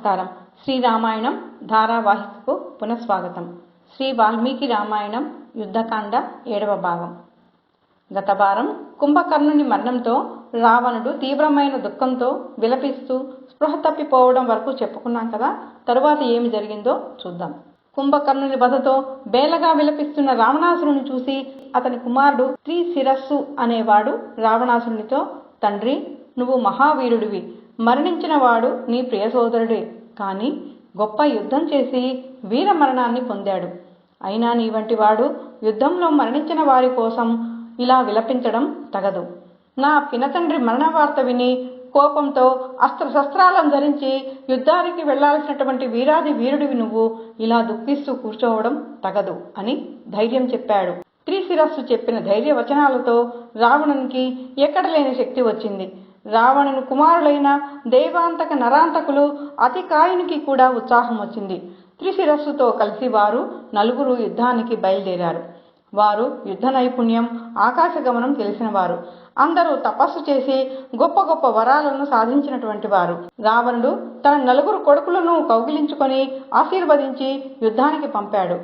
నమస్కారం. శ్రీ రామాయణం ధారావాహికకు పునఃస్వాగతం. శ్రీ వాల్మీకి రామాయణం యుద్ధకాండ ఏడవ భాగం. గత వారం కుంభకర్ణుని మరణంతో రావణుడు తీవ్రమైన దుఃఖంతో విలపిస్తూ స్పృహ తప్పిపోవడం వరకు చెప్పుకున్నాం కదా తరువాత ఏమి జరిగిందో చూద్దాం. కుంభకర్ణుని వధతో బేలగా విలపిస్తున్న రావణాసురుని చూసి అతని కుమారుడు త్రిశిరస్సు అనేవాడు రావణాసురునితో తండ్రి నువ్వు మహావీరుడివి. మరణించిన వాడు నీ ప్రియ సోదరుడే. కానీ గొప్ప యుద్ధం చేసి వీర మరణాన్ని పొందాడు. అయినా నీ వంటి వాడు యుద్ధంలో మరణించిన వారి కోసం ఇలా విలపించడం తగదు. నా పినతండ్రి మరణ వార్త విని కోపంతో అస్త్రశస్త్రాలను ధరించి యుద్ధానికి వెళ్ళాల్సినటువంటి వీరాది వీరుడివి నువ్వు ఇలా దుఃఖిస్తూ కూర్చోవడం తగదు అని ధైర్యం చెప్పాడు. త్రిశిరస్సు చెప్పిన ధైర్య వచనాలతో రావణునికి ఎక్కడ లేని శక్తి వచ్చింది. రావణుని కుమారులైన దేవాంతక నరాంతకులు అతికాయునికి కూడా ఉత్సాహం వచ్చింది. త్రిశిరస్సుతో కలిసి వారు నలుగురు యుద్ధానికి బయలుదేరారు. వారు యుద్ధ నైపుణ్యం ఆకాశగమనం తెలిసినవారు అందరూ తపస్సు చేసి గొప్ప గొప్ప వరాలను సాధించినటువంటి వారు. రావణుడు తన నలుగురు కొడుకులను కౌగిలించుకొని ఆశీర్వదించి యుద్ధానికి పంపాడు.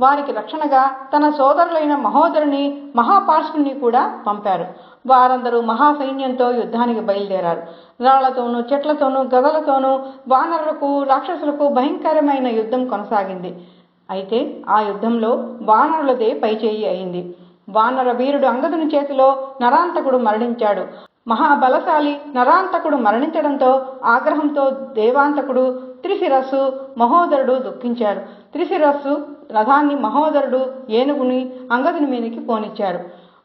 వారికి రక్షణగా తన సోదరులైన మహోదరుని మహాపార్శ్వుని కూడా పంపారు. వారందరూ మహాసైన్యంతో యుద్ధానికి బయలుదేరారు. రాళ్ళతోనూ చెట్లతోనూ గదలతోనూ వానరులకు రాక్షసులకు భయంకరమైన యుద్ధం కొనసాగింది. అయితే ఆ యుద్ధంలో వానరులదే పైచేయి అయింది. వానర వీరుడు అంగదుని చేతిలో నరాంతకుడు మరణించాడు. మహాబలశాలి నరాంతకుడు మరణించడంతో ఆగ్రహంతో దేవాంతకుడు త్రిశిరస్సు మహోదరుడు దుఃఖించారు త్రిశిరస్సు రథాన్ని మహోదరుడు ఏనుగుని అంగదుని మీదకి పోనిచ్చారు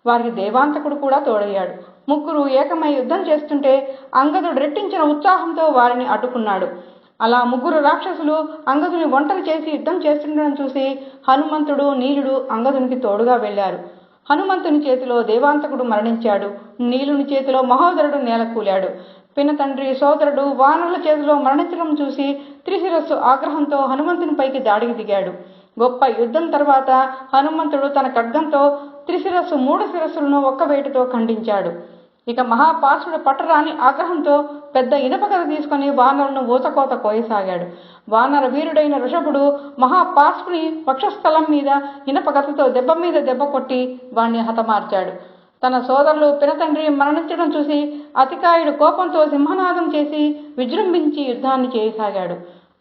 వారికి దేవాంతకుడు కూడా తోడయ్యాడు. ముగ్గురు ఏకమై యుద్ధం చేస్తుంటే అంగదుడు రెట్టించిన ఉత్సాహంతో వారిని అడ్డుకున్నాడు. అలా ముగ్గురు రాక్షసులు అంగదుని ఒంటరి చేసి యుద్ధం చేస్తుండడం చూసి హనుమంతుడు నీలుడు అంగదునికి తోడుగా వెళ్ళారు. హనుమంతుని చేతిలో దేవాంతకుడు మరణించాడు. నీలుని చేతిలో మహోదరుడు నేలకూలాడు పిన తండ్రి సోదరుడు వానరుల చేతిలో మరణించడం చూసి త్రిశిరస్సు ఆగ్రహంతో హనుమంతుని పైకి దాడికి దిగాడు. గొప్ప యుద్ధం తర్వాత హనుమంతుడు తన ఖడ్గంతో త్రిశిరస్సు మూడు శిరస్సులను ఒక్క వేటితో ఖండించాడు. ఇక మహాపాసుడు పట్టరాని ఆగ్రహంతో పెద్ద ఇనపకథ తీసుకుని వానరులను ఊచకోత కోయసాగాడు. వానర వీరుడైన ఋషభుడు మహాపాసుని వక్షస్థలం మీద ఇనపకథతో దెబ్బ మీద దెబ్బ కొట్టి వాణ్ణి హతమార్చాడు. తన సోదరులు పినతండ్రి మరణించడం చూసి అతికాయుడు కోపంతో సింహనాదం చేసి విజృంభించి యుద్ధాన్ని చేయసాగాడు.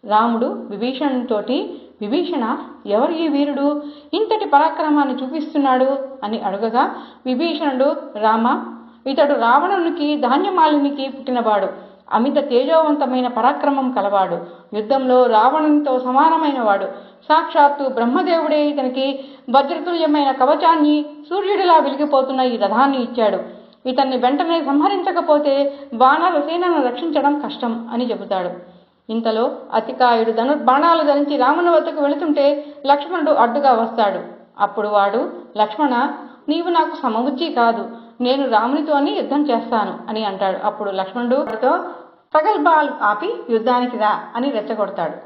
రాముడు విభీషణుతోటి విభీషణ ఎవరు ఈ వీరుడు? ఇంతటి పరాక్రమాన్ని చూపిస్తున్నాడు? అని అడగగా విభీషణుడు రామ ఇతడు రావణునికి ధాన్యమాలినికి పుట్టినవాడు. అమిత తేజోవంతమైన పరాక్రమం కలవాడు. యుద్ధంలో రావణునితో సమానమైన వాడు సాక్షాత్తు బ్రహ్మదేవుడే ఇతనికి వజ్రతుల్యమైన కవచాన్ని సూర్యుడిలా వెలిగిపోతున్న ఈ రథాన్ని ఇచ్చాడు. ఇతన్ని వెంటనే సంహరించకపోతే వానర సేనను రక్షించడం కష్టం అని చెబుతాడు. ఇంతలో అతికాయుడు ధనుర్బాణాలు ధరించి రాముని వద్దకు వెళుతుంటే లక్ష్మణుడు అడ్డుగా వస్తాడు. అప్పుడు వాడు లక్ష్మణ నీవు నాకు సమబుద్ధి కాదు. నేను రామునితోని యుద్ధం చేస్తాను అని అంటాడు. అప్పుడు లక్ష్మణుడు వాడితో ప్రగల్భాలు ఆపి యుద్ధానికి రా అని రెచ్చగొడతాడు.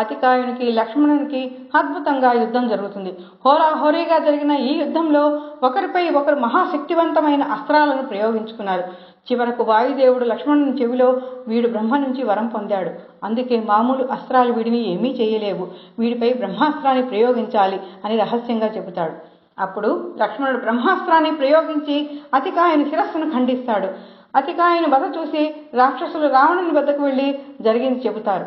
అతికాయునికి లక్ష్మణునికి అద్భుతంగా యుద్ధం జరుగుతుంది. హోరాహోరీగా జరిగిన ఈ యుద్ధంలో ఒకరిపై ఒకరు మహాశక్తివంతమైన అస్త్రాలను ప్రయోగించుకున్నారు. చివరకు వాయుదేవుడు లక్ష్మణుని చెవిలో వీడు బ్రహ్మ నుంచి వరం పొందాడు. అందుకే మామూలు అస్త్రాలు వీడిని ఏమీ చేయలేవు. వీడిపై బ్రహ్మాస్త్రాన్ని ప్రయోగించాలి అని రహస్యంగా చెబుతాడు. అప్పుడు లక్ష్మణుడు బ్రహ్మాస్త్రాన్ని ప్రయోగించి అతికాయని శిరస్సును ఖండిస్తాడు. అతికాయని వధ చూసి రాక్షసులు రావణుని వద్దకు వెళ్ళి జరిగింది చెబుతారు.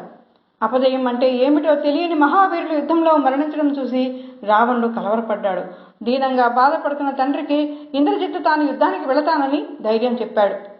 అపజయం అంటే ఏమిటో తెలియని మహావీరులు యుద్ధంలో మరణించడం చూసి రావణుడు కలవరపడ్డాడు. దీనంగా బాధపడుతున్న తండ్రికి ఇంద్రజిత్తు తాను యుద్ధానికి వెళతానని ధైర్యం చెప్పాడు.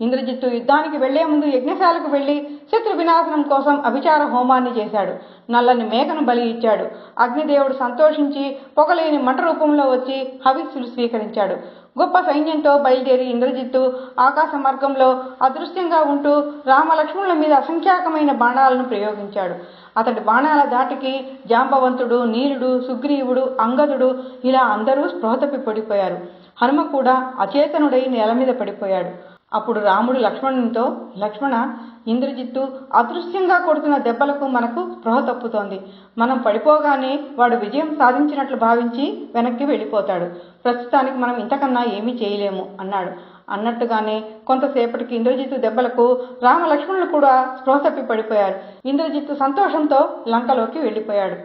ఇంద్రజిత్తు యుద్ధానికి వెళ్ళే ముందు యజ్ఞశాలకు వెళ్ళి శత్రు వినాశనం కోసం అభిచార హోమాన్ని చేశాడు. నల్లని మేకను బలి ఇచ్చాడు. అగ్నిదేవుడు సంతోషించి పొగలేని మంట రూపంలో వచ్చి హవిస్సులు స్వీకరించాడు. గొప్ప సైన్యంతో బయలుదేరి ఇంద్రజిత్తు ఆకాశ మార్గంలో అదృశ్యంగా ఉంటూ రామలక్ష్మణుల మీద అసంఖ్యాకమైన బాణాలను ప్రయోగించాడు. అతడి బాణాల దాటికి జాంబవంతుడు నీలుడు సుగ్రీవుడు అంగదుడు ఇలా అందరూ స్పృహ తప్పి పడిపోయారు. హనుమ కూడా అచేతనుడై నేల మీద పడిపోయాడు. అప్పుడు రాముడు లక్ష్మణునితో లక్ష్మణ ఇంద్రజిత్తు అదృశ్యంగా కొడుతున్న దెబ్బలకు మనకు స్పృహ తప్పుతోంది. మనం పడిపోగానే వాడు విజయం సాధించినట్లు భావించి వెనక్కి వెళ్ళిపోతాడు. ప్రస్తుతానికి మనం ఇంతకన్నా ఏమీ చేయలేము అన్నాడు. అన్నట్టుగానే కొంతసేపటికి ఇంద్రజిత్తు దెబ్బలకు రామలక్ష్మణులు కూడా స్పృహ తప్పి పడిపోయారు. ఇంద్రజిత్తు సంతోషంతో లంకలోకి వెళ్ళిపోయాడు.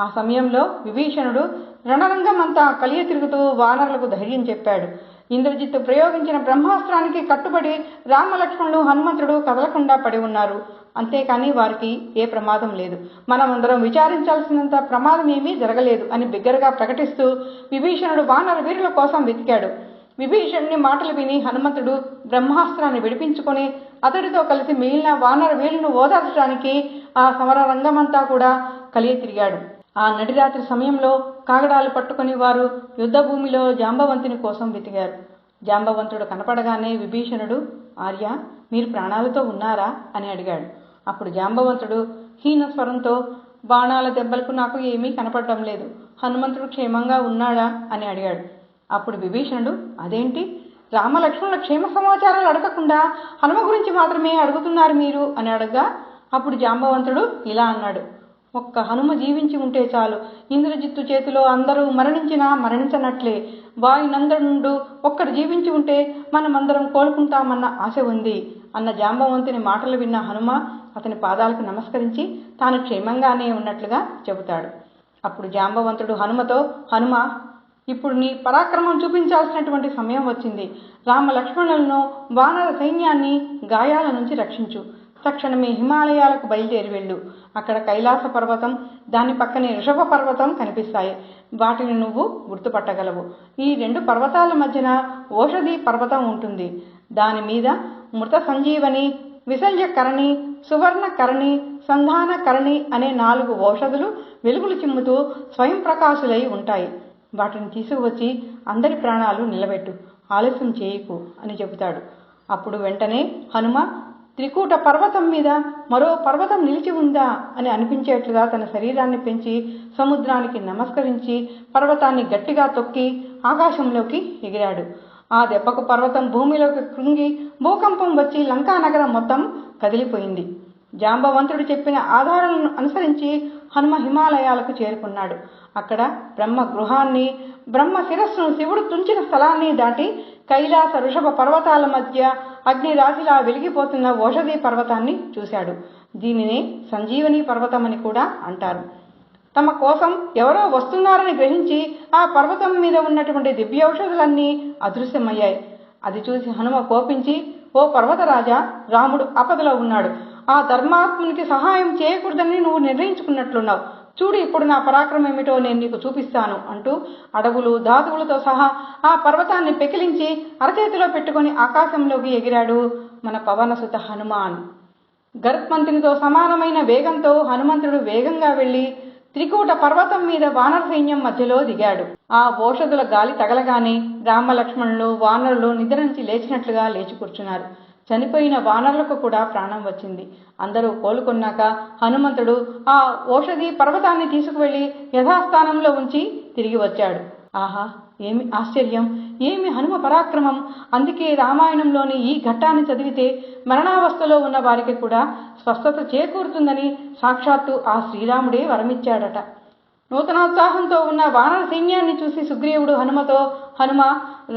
ఆ సమయంలో విభీషణుడు రణరంగం అంతా కలియ తిరుగుతూ వానరులకు ధైర్యం చెప్పాడు. ఇంద్రజిత్తు ప్రయోగించిన బ్రహ్మాస్త్రానికి కట్టుబడి రామలక్ష్మణులు హనుమంతుడు కదలకుండా పడి ఉన్నారు. అంతేకాని వారికి ఏ ప్రమాదం లేదు. మనమందరం విచారించాల్సినంత ప్రమాదం ఏమీ జరగలేదు అని బిగ్గరగా ప్రకటిస్తూ విభీషణుడు వానర వీరుల కోసం వెతికాడు. విభీషణుని మాటలు విని హనుమంతుడు బ్రహ్మాస్త్రాన్ని విడిపించుకొని అతడితో కలిసి మిగిలిన వానర వేలును ఓదార్చడానికి ఆ సమర రంగమంతా కూడా కలిగి తిరిగాడు. ఆ నడిరాత్రి సమయంలో కాగడాలు పట్టుకుని వారు యుద్ధ భూమిలో జాంబవంతుని కోసం వెతికారు. జాంబవంతుడు కనపడగానే విభీషణుడు ఆర్య మీరు ప్రాణాలతో ఉన్నారా? అని అడిగాడు. అప్పుడు జాంబవంతుడు హీన స్వరంతో బాణాల దెబ్బలకు నాకు ఏమీ కనపడటం లేదు. హనుమంతుడు క్షేమంగా ఉన్నాడా? అని అడిగాడు. అప్పుడు విభీషణుడు అదేంటి? రామలక్ష్మణుల క్షేమ సమాచారాలు అడగకుండా హనుమ గురించి మాత్రమే అడుగుతున్నారు మీరు? అని అడగగా. అప్పుడు జాంబవంతుడు ఇలా అన్నాడు ఒక్క హనుమ జీవించి ఉంటే చాలు. ఇంద్రజిత్తు చేతిలో అందరూ మరణించినా మరణించనట్లే. వాయునందనుడు ఒక్కడు జీవించి ఉంటే మనమందరం కోలుకుంటామన్న ఆశ ఉంది అన్న జాంబవంతుని మాటలు విన్న హనుమ అతని పాదాలకు నమస్కరించి తాను క్షేమంగానే ఉన్నట్లుగా చెబుతాడు. అప్పుడు జాంబవంతుడు హనుమతో హనుమ ఇప్పుడు నీ పరాక్రమం చూపించాల్సినటువంటి సమయం వచ్చింది. రామ లక్ష్మణులను వానర సైన్యాన్ని గాయాల నుంచి రక్షించు. తక్షణమే హిమాలయాలకు బయలుదేరి వెళ్ళు. అక్కడ కైలాస పర్వతం దాని పక్కనే ఋషభ పర్వతం కనిపిస్తాయి. వాటిని నువ్వు గుర్తుపట్టగలవు. ఈ రెండు పర్వతాల మధ్యన ఓషధి పర్వతం ఉంటుంది. దాని మీద మృత సంజీవని విసల్యకరణి సువర్ణకరణి సంధానకరణి అనే నాలుగు ఓషధులు వెలుగులు చిమ్ముతూ స్వయం ప్రకాశులై ఉంటాయి. వాటిని తీసుకువచ్చి అందరి ప్రాణాలు నిలబెట్టు. ఆలస్యం చేయకు అని చెబుతాడు. అప్పుడు వెంటనే హనుమ త్రికూట పర్వతం మీద మరో పర్వతం నిలిచి ఉందా? అని అనిపించేట్లుగా తన శరీరాన్ని పెంచి సముద్రానికి నమస్కరించి పర్వతాన్ని గట్టిగా తొక్కి ఆకాశంలోకి ఎగిరాడు. ఆ దెబ్బకు పర్వతం భూమిలోకి కృంగి భూకంపం వచ్చి లంకా నగరం మొత్తం కదిలిపోయింది. జాంబవంతుడు చెప్పిన ఆధారాలను అనుసరించి హనుమ హిమాలయాలకు చేరుకున్నాడు. అక్కడ బ్రహ్మ గృహాన్ని బ్రహ్మ శిరస్సును శివుడు తుంచిన స్థలాన్ని దాటి కైలాస ఋషభ పర్వతాల మధ్య అగ్నిరాశిలా వెలిగిపోతున్న ఓషధి పర్వతాన్ని చూశాడు. దీనిని సంజీవని పర్వతమని కూడా అంటారు. తమ కోసం ఎవరో వస్తున్నారని గ్రహించి ఆ పర్వతం మీద ఉన్నటువంటి దివ్యౌషధులన్నీ అదృశ్యమయ్యాయి. అది చూసి హనుమ కోపించి ఓ పర్వతరాజా రాముడు ఆపదలో ఉన్నాడు. ఆ ధర్మాత్మునికి సహాయం చేయకూడదని నువ్వు నిర్ణయించుకున్నట్లున్నావు. చూడు ఇప్పుడు నా పరాక్రమం ఏమిటో నేను నీకు చూపిస్తాను అంటూ అడవులు ధాతువులతో సహా ఆ పర్వతాన్ని పెకిలించి అరచేతిలో పెట్టుకొని ఆకాశంలోకి ఎగిరాడు మన పవనసుత హనుమాన్. గరుత్మంతునితో సమానమైన వేగంతో హనుమంతుడు వేగంగా వెళ్ళి త్రికూట పర్వతం మీద వానర సైన్యం మధ్యలో దిగాడు. ఆ ఓషధుల గాలి తగలగానే రామలక్ష్మణులు వానరులు నిద్ర నుంచి లేచినట్లుగా లేచి కూర్చున్నారు. చనిపోయిన వానరులకు కూడా ప్రాణం వచ్చింది. అందరూ కోలుకున్నాక హనుమంతుడు ఆ ఓషధి పర్వతాన్ని తీసుకువెళ్ళి యథాస్థానంలో ఉంచి తిరిగి వచ్చాడు. ఆహా ఏమి ఆశ్చర్యం. ఏమి హనుమ పరాక్రమం. అందుకే రామాయణంలోని ఈ ఘట్టాన్ని చదివితే మరణావస్థలో ఉన్న వారికి కూడా స్వస్థత చేకూరుతుందని సాక్షాత్తు ఆ శ్రీరాముడే వరమిచ్చాడట. నూతనోత్సాహంతో ఉన్న వానర సైన్యాన్ని చూసి సుగ్రీవుడు హనుమతో హనుమ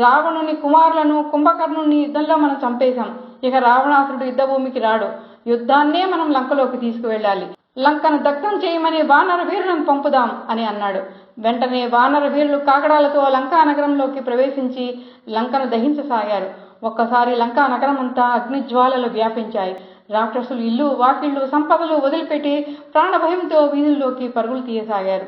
రావణుని కుమారులను కుంభకర్ణుని యుద్ధంలో మనం చంపేశాం. ఇక రావణాసురుడు యుద్ధభూమికి రాడు. యుద్ధాన్నే మనం లంకలోకి తీసుకువెళ్ళాలి. లంకను దగ్ధం చేయమని వానర వీరులను పంపుదాం అని అన్నాడు. వెంటనే వానర వీరులు కాకడాలతో లంకా నగరంలోకి ప్రవేశించి లంకను దహించసాగారు. ఒక్కసారి లంకా నగరం అంతా అగ్నిజ్వాలలు వ్యాపించాయి. రాక్షసులు ఇల్లు వాకిళ్ళు సంపదలు వదిలిపెట్టి ప్రాణభయంతో వీధుల్లోకి పరుగులు తీయసాగారు.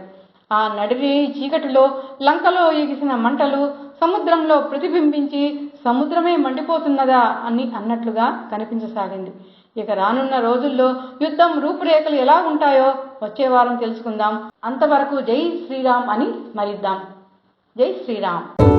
ఆ నడిరే చీకటిలో లంకలో ఎగిసిన మంటలు సముద్రంలో ప్రతిబింబించి సముద్రమే మండిపోతున్నదా అని అన్నట్లుగా కనిపించసాగింది. ఇక రానున్న రోజుల్లో యుద్ధం రూపురేఖలు ఎలా ఉంటాయో వచ్చే వారం తెలుసుకుందాం. అంతవరకు జై శ్రీరామ్ అని స్మరిద్దాం జై శ్రీరామ్.